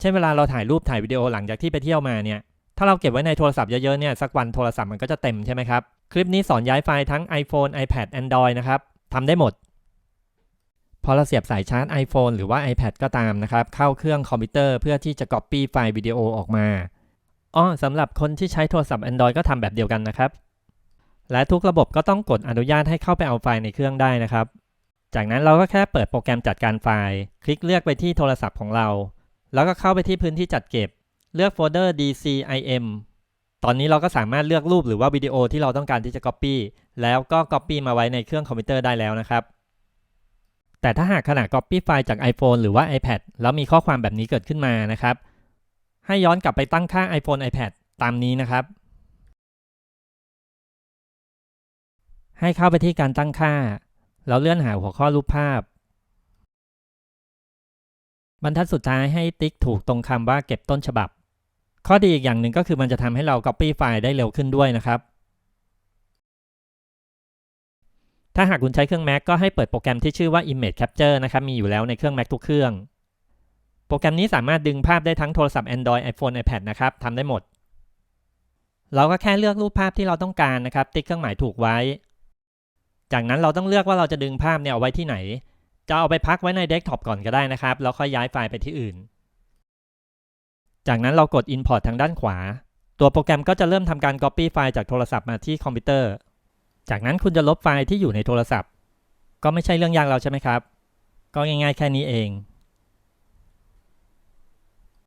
เช่นเวลาเราถ่ายรูปถ่ายวิดีโอหลังจากที่ไปเที่ยวมาเนี่ย ถ้าเราเก็บไว้ในโทรศัพท์เยอะๆเนี่ยสักวันโทรศัพท์มันก็จะเต็มใช่ไหมครับ คลิปนี้สอนย้ายไฟล์ทั้ง iPhone, iPad, Android นะครับทำได้หมด พอเราเสียบสายชาร์จ iPhone หรือว่า iPad ก็ตามนะครับ เข้าเครื่องคอมพิวเตอร์เพื่อที่จะ Copy ไฟล์วิดีโอออกมาอ้อสำหรับคนที่ใช้โทรศัพท์ Android ก็ทำแบบเดียวกันนะครับ และทุกระบบก็ต้องกดอนุญาตให้เข้าไปเอาไฟล์ในเครื่องได้นะครับ จากนั้นเราก็แค่เปิดโปรแกรมจัดการไฟล์ คลิกเลือกไปที่โทรศัพท์ของเรา แล้วก็เข้าไปที่พื้นที่จัดเก็บ เลือกโฟลเดอร์ DCIM ตอนนี้เราก็สามารถเลือกรูปหรือว่าวิดีโอที่เราต้องการที่จะ Copy แล้วก็ Copy มาไว้ในเครื่องคอมพิวเตอร์ได้แล้วนะครับ แต่ถ้าหากขณะ Copy ไฟล์จาก iPhone หรือว่า iPad แล้วมีข้อความแบบนี้เกิดขึ้นมานะครับ ให้ย้อนกลับไปตั้งค่า iPhone iPad ตามนี้นะครับ ให้เข้าไปที่การตั้งค่า แล้วเลื่อนหาหัวข้อรูปภาพ บรรทัดสุดท้ายให้ติ๊กถูกตรงคำว่าเก็บต้นฉบับ ข้อดีอีกอย่างหนึ่งก็คือมันจะทำให้เรา Copy ไฟล์ได้เร็วขึ้นด้วยนะครับ ถ้าหากคุณใช้เครื่อง Mac ก็ให้เปิดโปรแกรมที่ชื่อว่า Image Capture นะครับมีอยู่แล้วในเครื่อง Mac ทุกเครื่อง โปรแกรมนี้สามารถดึงภาพได้ทั้งโทรศัพท์ Android iPhone iPad นะครับทำได้หมด เราก็แค่เลือกรูปภาพที่เราต้องการนะครับ ติ๊กเครื่องหมายถูกไว้ จากนั้นเราต้องเลือกว่าเราจะดึงภาพเนี่ยเอาไว้ที่ไหน จะเอาไปพักไว้ในเดสก์ท็อปก่อนก็ได้นะครับ แล้วค่อยย้ายไฟล์ไปที่อื่น จากนั้นเรากด Import ทางด้านขวา ตัวโปรแกรมก็จะเริ่มทำการ Copy ไฟล์จากโทรศัพท์มาที่คอมพิวเตอร์ จากนั้นคุณจะลบไฟล์ที่อยู่ในโทรศัพท์ ก็ไม่ใช่เรื่องยากเราใช่ไหมครับ ก็ง่ายๆแค่นี้เอง